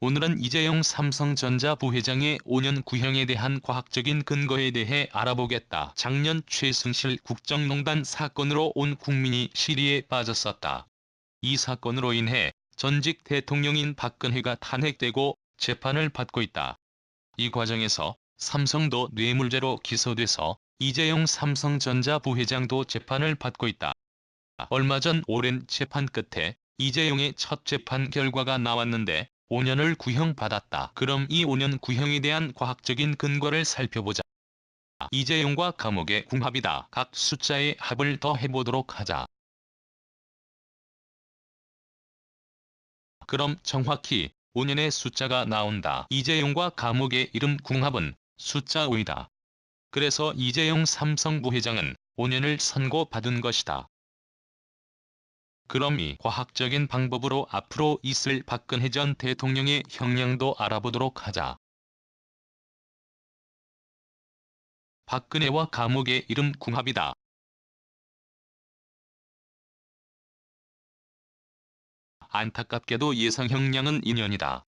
오늘은 이재용 삼성전자 부회장의 5년 구형에 대한 과학적인 근거에 대해 알아보겠다. 작년 최순실 국정농단 사건으로 온 국민이 시리에 빠졌었다. 이 사건으로 인해 전직 대통령인 박근혜가 탄핵되고 재판을 받고 있다. 이 과정에서 삼성도 뇌물죄로 기소돼서 이재용 삼성전자 부회장도 재판을 받고 있다. 얼마 전 오랜 재판 끝에 이재용의 첫 재판 결과가 나왔는데 5년을 구형받았다. 그럼 이 5년 구형에 대한 과학적인 근거를 살펴보자. 이재용과 감옥의 궁합이다. 각 숫자의 합을 더 해보도록 하자. 그럼 정확히 5년의 숫자가 나온다. 이재용과 감옥의 이름 궁합은 숫자 5이다. 그래서 이재용 삼성 부회장은 5년을 선고받은 것이다. 그럼 이 과학적인 방법으로 앞으로 있을 박근혜 전 대통령의 형량도 알아보도록 하자. 박근혜와 감옥의 이름 궁합이다. 안타깝게도 예상 형량은 2년이다.